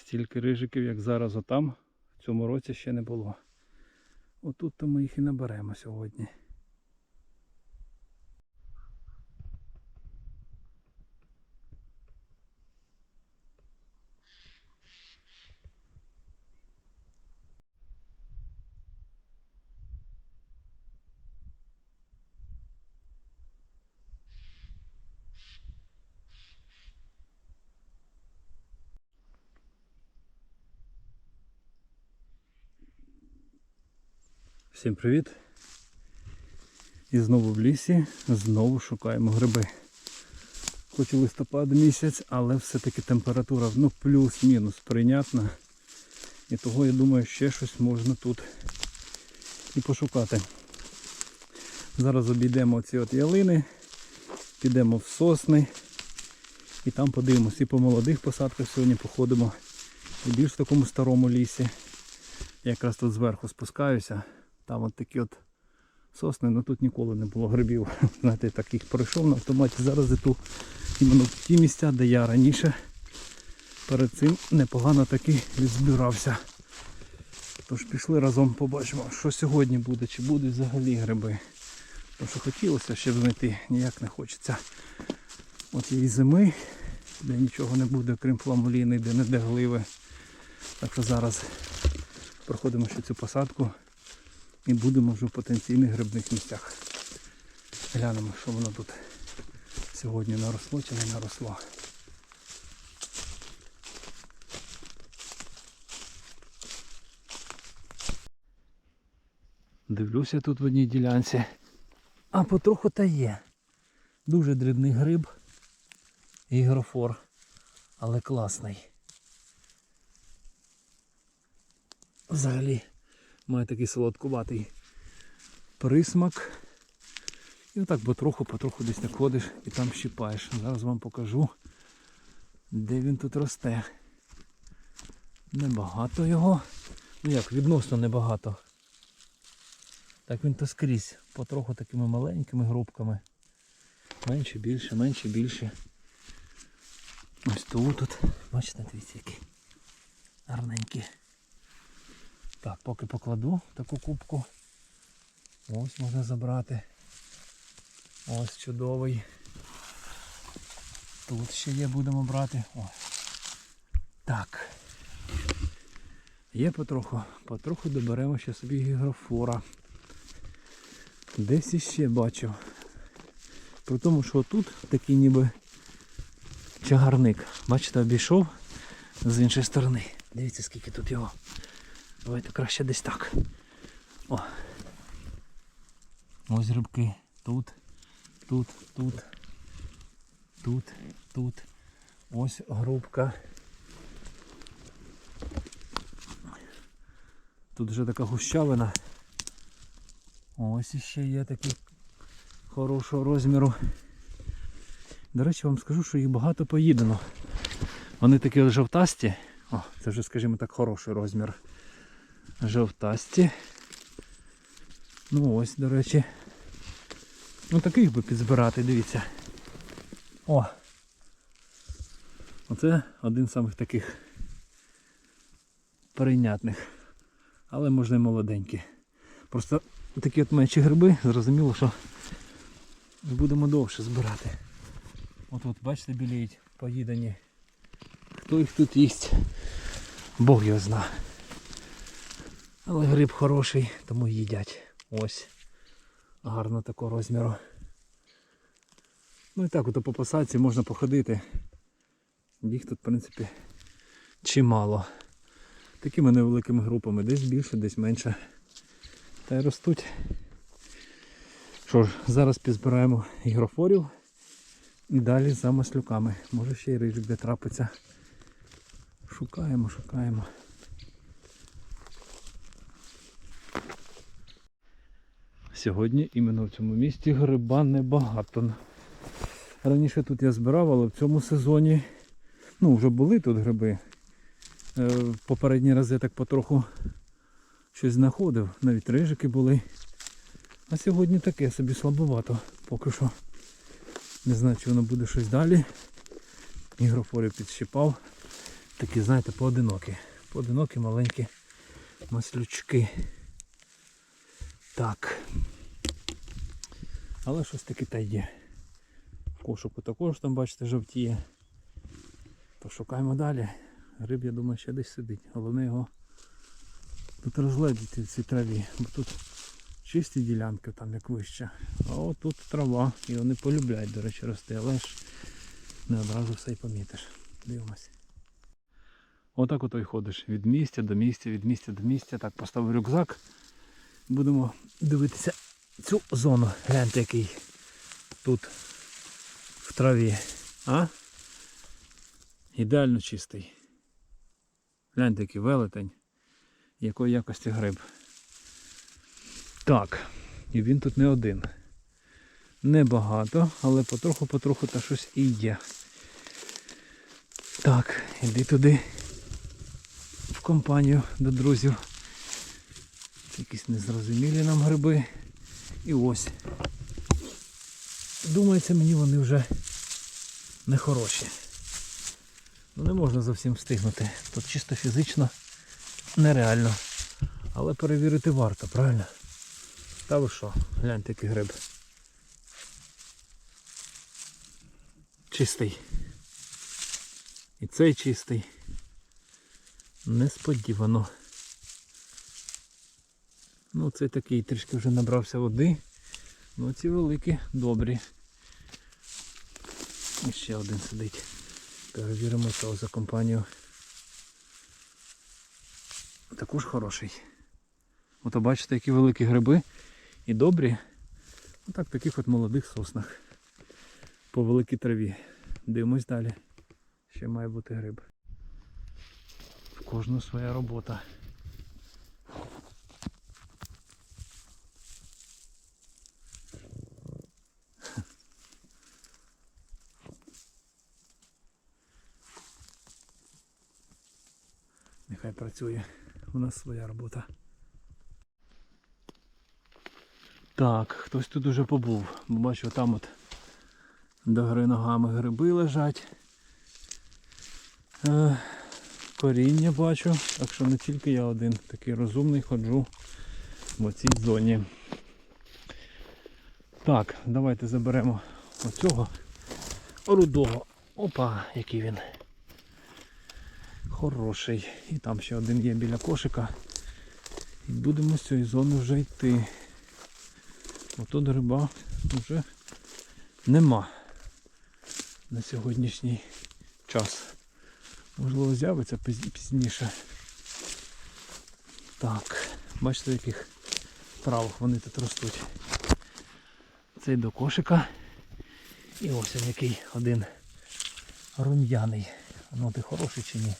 Стільки рижиків, як зараз отам, в цьому році ще не було. Отут то ми їх і наберемо сьогодні. Всім привіт! І знову в лісі, знову шукаємо гриби. Хоч і листопад місяць, але все-таки температура ну, плюс-мінус прийнятна. І того я думаю, ще щось можна тут і пошукати. Зараз обійдемо ці от ялини, підемо в сосни і там подивимось. І по молодих посадках сьогодні походимо. І більш в такому старому лісі. Я якраз тут зверху спускаюся. Там от такі от сосни, ну тут ніколи не було грибів. Знаєте, так їх пройшов на автоматі. Зараз іду іменно в ті місця, де я раніше перед цим непогано таки відзбирався. Тож пішли разом побачимо, що сьогодні буде, чи будуть взагалі гриби. Тому що хотілося ще знайти, ніяк не хочеться. От і зими, де нічого не буде, крім фламуліни, де не де гливи. Так що зараз проходимо ще цю посадку і будемо вже в потенційних грибних місцях. Глянемо, що воно тут сьогодні наросло чи не наросло. Дивлюся тут в одній ділянці. А потроху та є. Дуже дрібний гриб. Ігрофор. Але класний. Взагалі має такий солодкуватий присмак. І отак потроху-потроху десь так ходиш і там щипаєш. Зараз вам покажу, де він тут росте. Небагато його. Ну як, відносно небагато. Так він то скрізь. Потроху такими маленькими групками. Менше, більше, менше, більше. Ось тут тут. Бачите, дивіться які. Гарненькі. Так, поки покладу таку кубку. Ось можна забрати. Ось чудовий. Тут ще є, будемо брати. О. Так. Є потроху, потроху доберемо ще собі гігрофора. Десь іще бачив. При тому, що тут такий ніби чагарник. Бачите, обійшов з іншої сторони. Дивіться, скільки тут його. Давайте краще десь так. О. Ось грибки. Тут, тут, тут, тут, тут. Ось грубка. Тут вже така гущавина. Ось іще є такий хорошого розміру. До речі, вам скажу, що їх багато поїдено. Вони такі жовтасті. О, це вже, скажімо так, хороший розмір жовтасті. Ну ось, до речі. Ну таких би підзбирати, дивіться. О! Оце один з самих таких прийнятних. Але можна і молоденькі. Просто такі от менші гриби, зрозуміло, що будемо довше збирати. От от, бачите, біліють поїдані. Хто їх тут їсть? Бог його зна. Але гриб хороший, тому їдять. Ось. Гарно такого розміру. Ну і так от по посадці можна походити. Їх тут в принципі чимало. Такими невеликими групами, десь більше, десь менше. Та й ростуть. Що ж, зараз підзбираємо ігрофорів і далі за маслюками. Може ще й рижик де трапиться. Шукаємо, шукаємо. Сьогодні іменно в цьому місті гриба небагато. Раніше тут я збирав, але в цьому сезоні ну, вже були тут гриби. Е, в Попередні рази так потроху щось знаходив. Навіть рижики були. А сьогодні таке собі слабовато. Поки що. Не знаю, чи воно буде щось далі. Ігрофорів підщипав. Такі, знаєте, поодинокі. Поодинокі маленькі маслючки. Так. Але щось таке та є. Кошику також там, бачите, жовтіє. Пошукаємо далі. Риб, я думаю, ще десь сидить. Головне його тут розгледіти в цій траві. Бо тут чисті ділянки, там як вище. А от тут трава. І вони полюбляють, до речі, рости, але ж не одразу все й помітиш. Дивимось. Отак ото й ходиш від місця до місця, від місця до місця. Так, поставив рюкзак. Будемо дивитися цю зону. Гляньте, який тут в траві. А? Ідеально чистий. Гляньте, який велетень. Якої якості гриб. Так, і він тут не один. Небагато, але потроху-потроху та щось і є. Так, іди туди в компанію до друзів. Якісь незрозумілі нам гриби. І ось. Думається, мені вони вже не хороші. Ну не можна зовсім встигнути. Тут чисто фізично нереально. Але перевірити варто, правильно? Та ви що? Гляньте який гриб. Чистий. І цей чистий. Несподівано. Ну, цей такий трішки вже набрався води. Ну ці великі, добрі. І ще один сидить. Перевіримо цього за компанію. Також хороший. Ото бачите, які великі гриби і добрі. Отак в таких от молодих соснах. По великій траві. Дивимось далі. Ще має бути гриб. В кожного своя робота. Нехай працює. У нас своя робота. Так, хтось тут уже побув. Бо Бачу, там от до гри ногами гриби лежать. Е, коріння бачу, так що не тільки я один такий розумний ходжу в цій зоні. Так, давайте заберемо оцього рудого. Опа, який він. Хороший. І там ще один є біля кошика. І будемо з цієї зони вже йти. Ото гриба вже нема на сьогоднішній час. Можливо з'явиться пізніше. Так, бачите, яких травах вони тут ростуть. Цей до кошика. І ось він який один рум'яний. Ну ти хороший чи ні?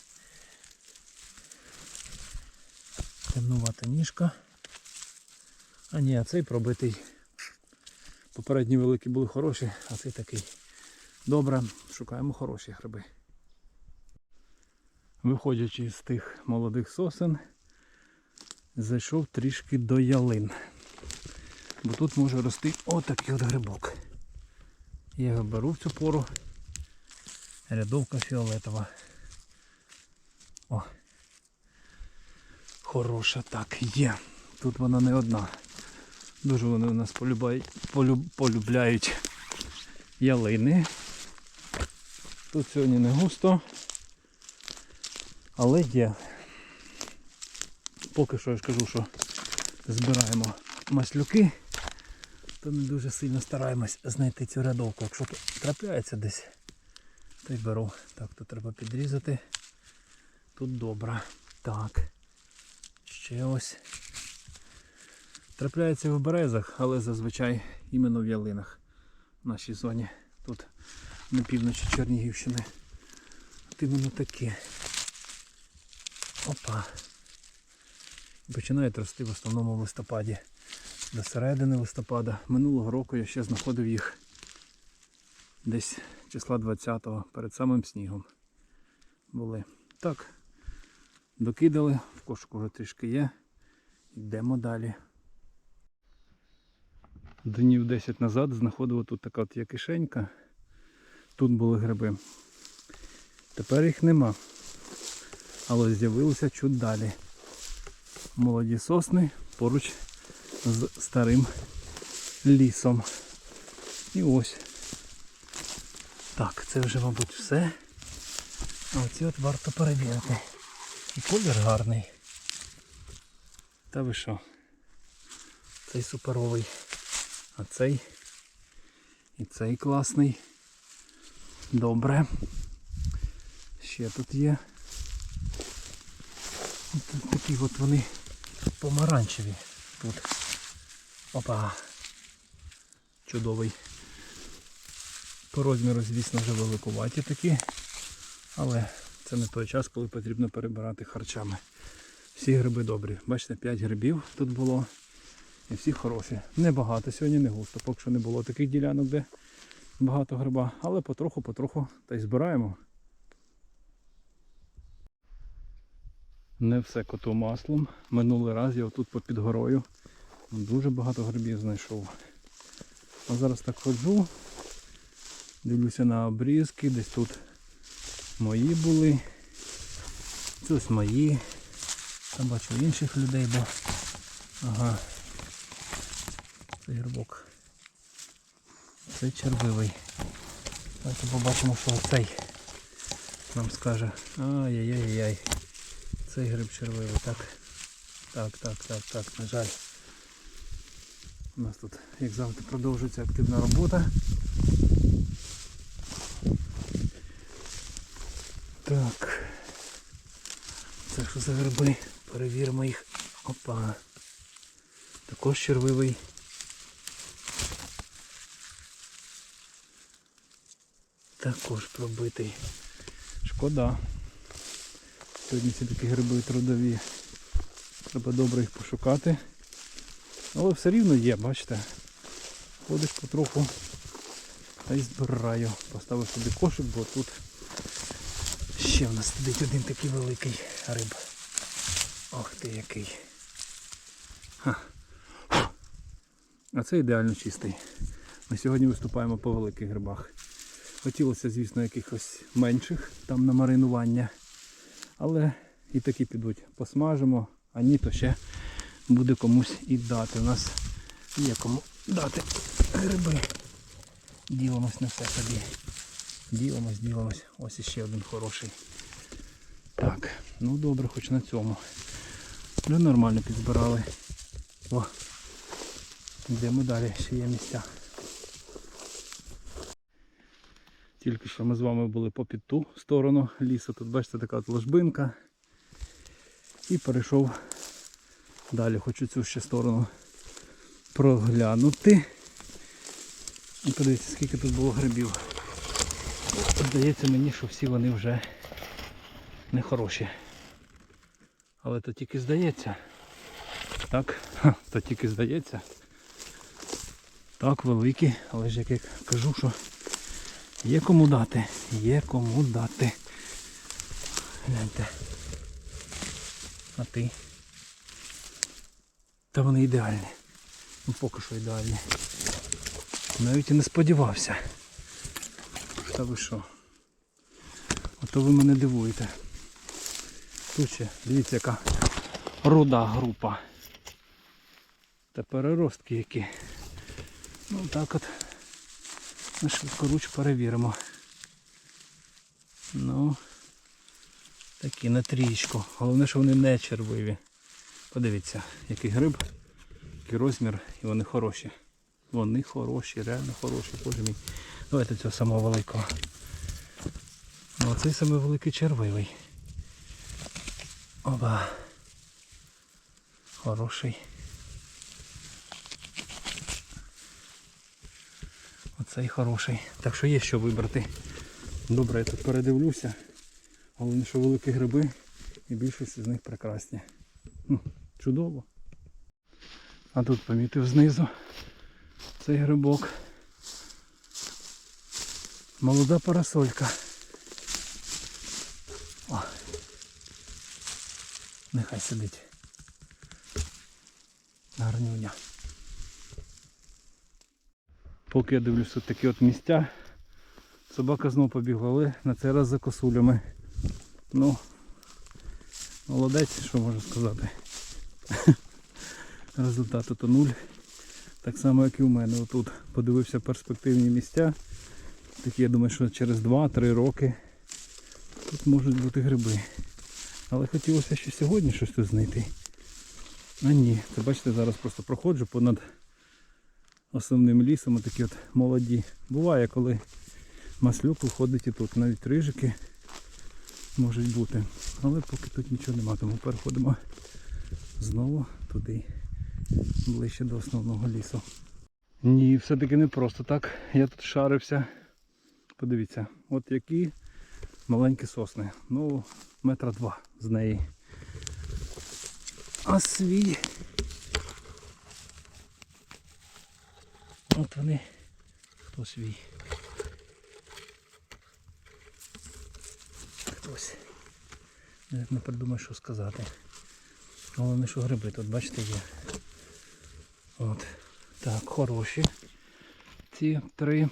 Темнувата ніжка. А ні, а цей пробитий. Попередні великі були хороші, а цей такий. Добре, шукаємо хороші гриби. Виходячи з тих молодих сосен, зайшов трішки до ялин. Бо тут може рости отакий от грибок. Я його беру в цю пору. Рядовка фіолетова. О. Хороша так є. Тут вона не одна. Дуже вони у нас полюбляють ялини. Тут сьогодні не густо, але є. Поки що я ж кажу, що збираємо маслюки, то не дуже сильно стараємось знайти цю рядовку. Якщо тут трапляється десь, то й беру. Так, тут треба підрізати. Тут добре. Так. Ще ось. Трапляється в березах, але зазвичай іменно в ялинах в нашій зоні. Тут на півночі Чернігівщини. От іменно таке. Опа. Починають рости в основному в листопаді. До середини листопада. Минулого року я ще знаходив їх десь числа 20-го, перед самим снігом. Були. Так. Докидали, в кошику вже трішки є. Йдемо далі. Днів 10 назад знаходив тут така от є кишенька. Тут були гриби. Тепер їх нема. Але з'явилися чуть далі. Молоді сосни поруч з старим лісом. І ось. Так, це вже, мабуть, все. А оці от варто перевірити. І колір гарний. Та ви що? Цей суперовий. А цей і цей класний. Добре. Ще тут є. Тут такі от вони помаранчеві тут. Опа. Чудовий. По розміру, звісно, вже великуваті такі. Але це не той час, коли потрібно перебирати харчами. Всі гриби добрі. Бачите, 5 грибів тут було. І всі хороші. Небагато сьогодні, не густо. Поки що не було таких ділянок, де багато гриба. Але потроху-потроху та й збираємо. Не все коту маслом. Минулий раз я отут попід горою дуже багато грибів знайшов. А зараз так ходжу, дивлюся на обрізки, десь тут мої були. Це мої. Там бачу інших людей, бо ага. Цей грибок. Це червивий. Давайте побачимо, що цей нам скаже. Ай-яй-яй-яй. Цей гриб червивий, так. Так, так, так, так, на жаль. У нас тут, як завжди, продовжується активна робота. Так. Це що за гриби? Перевіримо їх. Опа. Також червивий. Також пробитий. Шкода. Сьогодні ці такі гриби трудові. Треба добре їх пошукати. Але все рівно є, бачите. Ходиш потроху та й збираю. Поставив собі кошик, бо тут ще в нас сидить один такий великий риб. Ох ти який. А це ідеально чистий. Ми сьогодні виступаємо по великих грибах. Хотілося, звісно, якихось менших там на маринування. Але і такі підуть. Посмажимо, а ні, то ще буде комусь і дати. У нас є кому дати гриби. Ділимось на все собі. Ділимось, ділимось. Ось іще один хороший. Так, ну добре, хоч на цьому. Вже нормально підзбирали. О, йдемо далі, ще є місця. Тільки що ми з вами були по під ту сторону лісу. Тут бачите така от ложбинка. І перейшов далі. Хочу цю ще сторону проглянути. І подивіться, скільки тут було грибів. Здається мені, що всі вони вже не хороші. Але то тільки здається. Так, то тільки здається. Так, великі, але ж як я кажу, що є кому дати. Є кому дати. Гляньте. А ти? Та вони ідеальні. Ну поки що ідеальні. Навіть і не сподівався. Та ви що? Ото ви мене дивуєте. Тут дивіться, яка руда група. Та переростки які. Ну так от на швидкоруч перевіримо. Ну такі на трієчку. Головне, що вони не червиві. Подивіться, який гриб, який розмір і вони хороші. Вони хороші, реально хороші, боже мій. Давайте цього самого великого. Ну оцей самий великий червивий. Оба. Хороший. Оцей хороший. Так що є що вибрати. Добре, я тут передивлюся. Головне, що великі гриби і більшість з них прекрасні. Ну, чудово. А тут помітив знизу цей грибок. Молода парасолька. Нехай сидить. Гарнюня. Поки я дивлюсь тут такі от місця, собака знову побігла, але на цей раз за косулями. Ну, Молодець, що можу сказати. Результату то нуль. Так само, як і у мене. Отут подивився перспективні місця. Такі, я думаю, що через 2-3 роки тут можуть бути гриби. Але хотілося ще сьогодні щось тут знайти. А ні, це бачите, зараз просто проходжу понад основним лісом, такі от молоді. Буває, коли маслюк виходить і тут. Навіть рижики можуть бути. Але поки тут нічого нема, тому переходимо знову туди, ближче до основного лісу. Ні, все-таки не просто так. Я тут шарився. Подивіться, от які маленькі сосни. Ну, метра два з неї. А свій. От вони. Хто свій? Хтось. Навіть не придумаю, що сказати. Головне, що гриби тут, бачите, є. От. Так, хороші. Ці три.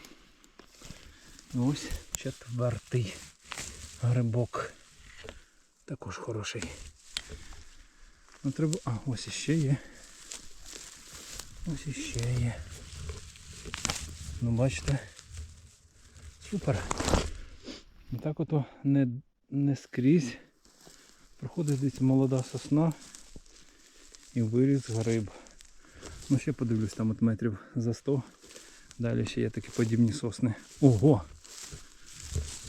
Ось четвертий грибок. Також хороший. Ну, треба... А, ось іще є. Ось іще є. Ну бачите. Супер. І так ото не, не скрізь. Проходить десь молода сосна і виріс гриб. Ну ще подивлюсь, там от метрів за 100. Далі ще є такі подібні сосни. Ого!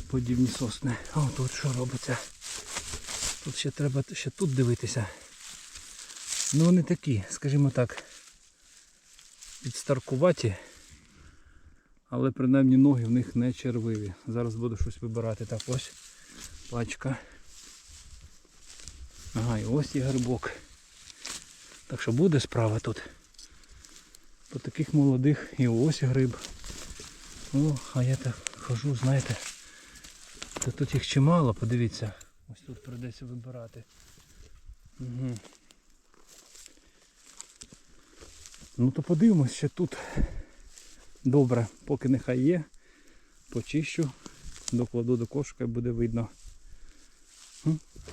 Подібні сосни. А тут що робиться? Тут ще треба ще тут дивитися. Ну вони такі, скажімо так, підстаркуваті, але принаймні ноги в них не червиві. Зараз буду щось вибирати. Так, ось пачка. Ага, і ось є грибок. Так що буде справа тут. По таких молодих і ось гриб. О, а я так хожу, знаєте. Та тут їх чимало, подивіться. Ось тут прийдеться вибирати. Угу. Ну то подивимось, ще тут добре, поки нехай є. Почищу, докладу до кошика і буде видно.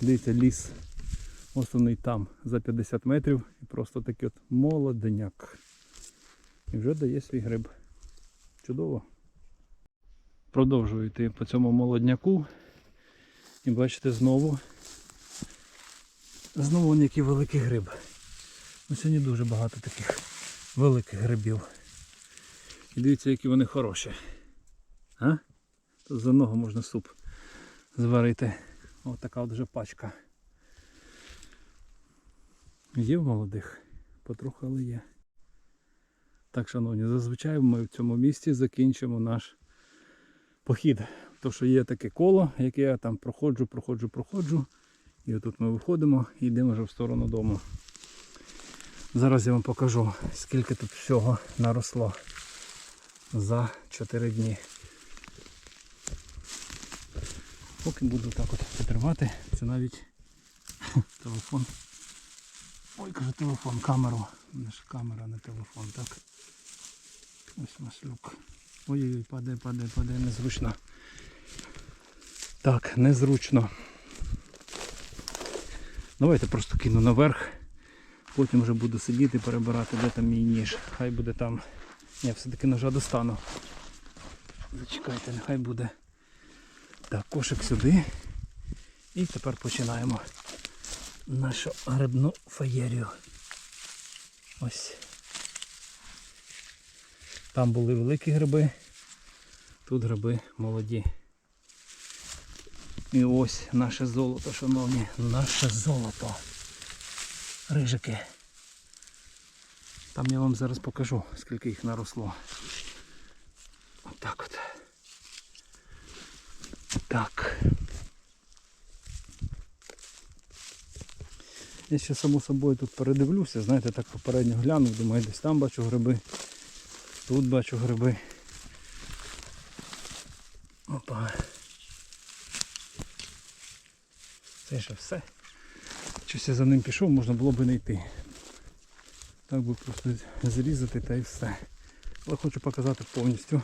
Дивіться, ліс основний там за 50 метрів і просто такий от молоденяк. І вже дає свій гриб. Чудово. Продовжую йти по цьому молодняку. І бачите знову. Знову он який великий гриб. Ну, сьогодні дуже багато таких великих грибів. І дивіться, які вони хороші. А? Тут за ногу можна суп зварити. Ось така от вже пачка. Є в молодих, потроху, але є. Так, шановні, зазвичай ми в цьому місці закінчимо наш похід. То, що є таке коло, яке я там проходжу, проходжу, проходжу. І отут ми виходимо і йдемо вже в сторону дому. Зараз я вам покажу, скільки тут всього наросло за 4 дні. Поки буду так от потривати, це навіть телефон. Ой, кажу телефон, камеру. Мене ж камера, не телефон, так. Ось маслюк. Ой-ой-ой, падає, падає, падає, незручно. Так, незручно. Давайте просто кину наверх. Потім вже буду сидіти, перебирати, де там мій ніж. Хай буде там. Я все-таки ножа достану. Зачекайте, нехай буде. Так, кошик сюди. І тепер починаємо нашу грибну феєрію. Ось. Там були великі гриби, тут гриби молоді. І ось наше золото, шановні, наше золото. Рижики. Там я вам зараз покажу, скільки їх наросло. Отак от. Так. Я ще само собою тут передивлюся, знаєте, так попередньо глянув, думаю, десь там бачу гриби, тут бачу гриби. Опа. Це ще все. Щось я за ним пішов, можна було би не йти. Так би просто зрізати та і все. Але хочу показати повністю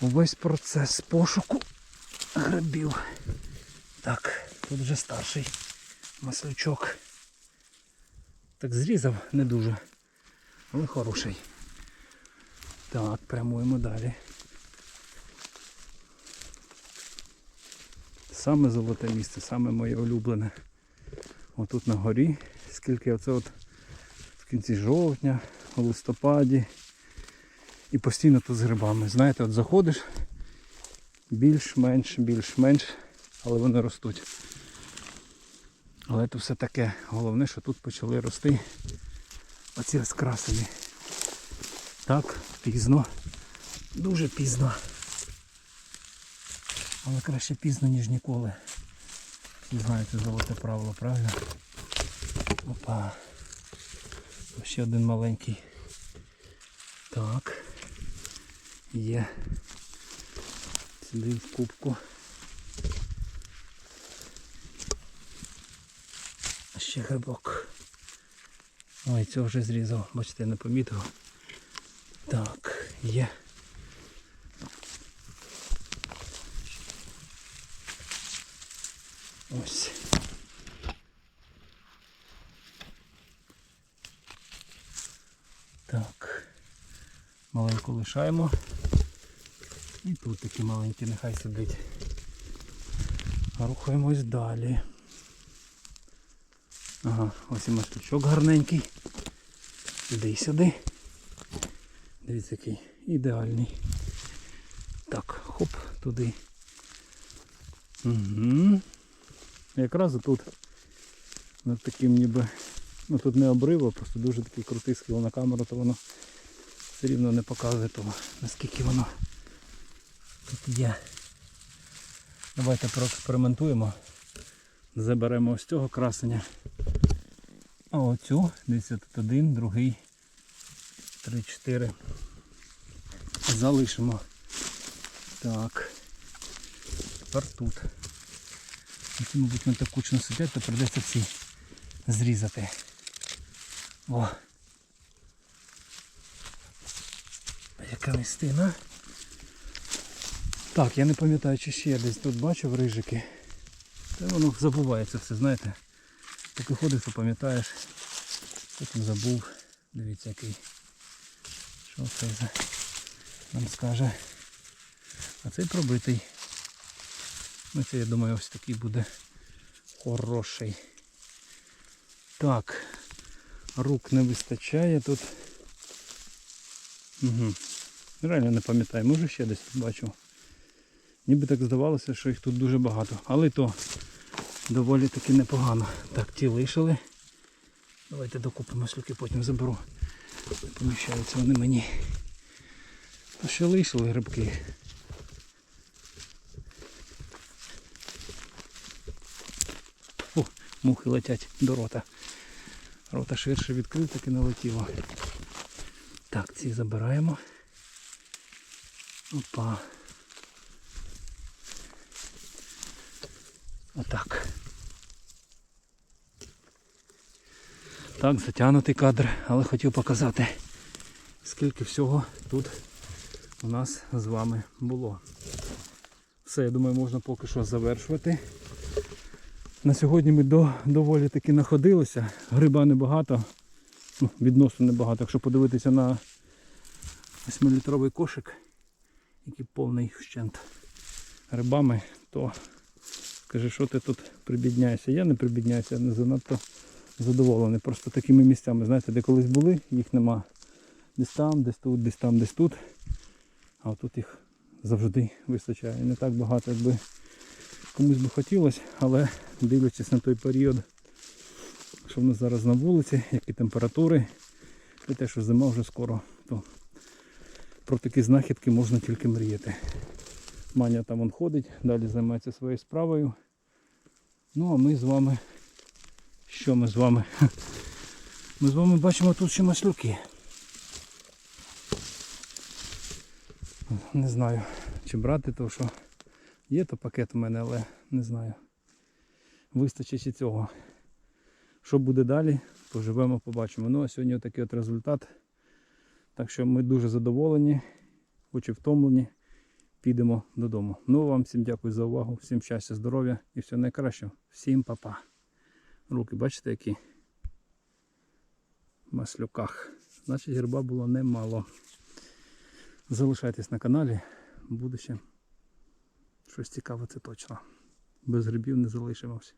увесь процес пошуку грибів. Так, тут вже старший маслючок. Так зрізав не дуже, але хороший. Так, прямуємо далі. Саме золоте місце, саме моє улюблене. Отут на горі, скільки оце от в кінці жовтня, у листопаді. І постійно тут з грибами. Знаєте, от заходиш більш-менш, більш-менш, але вони ростуть. Але це все таке. Головне, що тут почали рости оці ось красені. Так, пізно. Дуже пізно. Але краще пізно, ніж ніколи. Знаєте золоте правило, правильно? Опа. Ще один маленький. Так. Є. Сюди в кубку. Ще грибок. Ой, цього вже зрізав, бачите, не помітив. Так, є. Ось. Так. Маленьку лишаємо. І тут такі маленькі, нехай сидить. Рухаємось далі. Ага, ось і маслючок гарненький. Іди сюди. Дивіться, який ідеальний. Так, хоп, туди. Угу. Якраз тут над таким ніби, ну тут не обриво, просто дуже такий крутий схил на камеру, то воно все рівно не показує того, наскільки воно тут є. Давайте проекспериментуємо. Заберемо ось цього красення. А оцю, дивіться, тут один, другий, три, чотири. Залишимо. Так. Тепер тут. Ці, мабуть, не так кучно сидять, то придеться ці зрізати. О! Яка містина. Так, я не пам'ятаю, чи ще я десь тут бачив рижики. Та воно забувається все, знаєте. Поки ходиш, то пам'ятаєш. Потім забув. Дивіться який. Що це за нам скаже. А цей пробитий. Ну це я думаю ось такий буде хороший. Так. Рук не вистачає тут. Угу. Реально не пам'ятаю, може ще десь бачив. Ніби так здавалося, що їх тут дуже багато. Але то доволі таки непогано. Так, ті лишили. Давайте докупимо слюки, потім заберу. Поміщаються вони мені. А що лишили грибки? О, мухи летять до рота. Рота ширше відкрив, так і налетіло. Так, ці забираємо. Опа. Отак. Так, затягнутий кадр, але хотів показати, скільки всього тут у нас з вами було. Все, я думаю, можна поки що завершувати. На сьогодні ми до, доволі таки находилися. Гриба небагато, ну, відносно небагато. Якщо подивитися на 8-літровий кошик, який повний вщент грибами, то скажи, що ти тут прибідняєшся. Я не прибідняюся, я не занадто задоволений. Просто такими місцями, знаєте, де колись були, їх нема. Десь там, десь тут, десь там, десь тут. А отут їх завжди вистачає. Не так багато, якби комусь би хотілося, але дивлячись на той період, що в нас зараз на вулиці, які температури, і те, що зима вже скоро, то про такі знахідки можна тільки мріяти. Маня там он ходить, далі займається своєю справою. Ну а ми з вами. Що ми з вами? Ми з вами бачимо тут ще маслюки. Не знаю, чи брати, то що є то пакет у мене, але не знаю. Вистачить і цього. Що буде далі, поживемо, побачимо. Ну а сьогодні такий от результат. Так що ми дуже задоволені, хоч і втомлені. Підемо додому. Ну вам всім дякую за увагу, всім щастя, здоров'я і всього найкращого. Всім па-па. Руки, бачите, які? В маслюках. Значить, гриба було немало. Залишайтесь на каналі, буде ще щось цікаве, це точно. Без грибів не залишимося.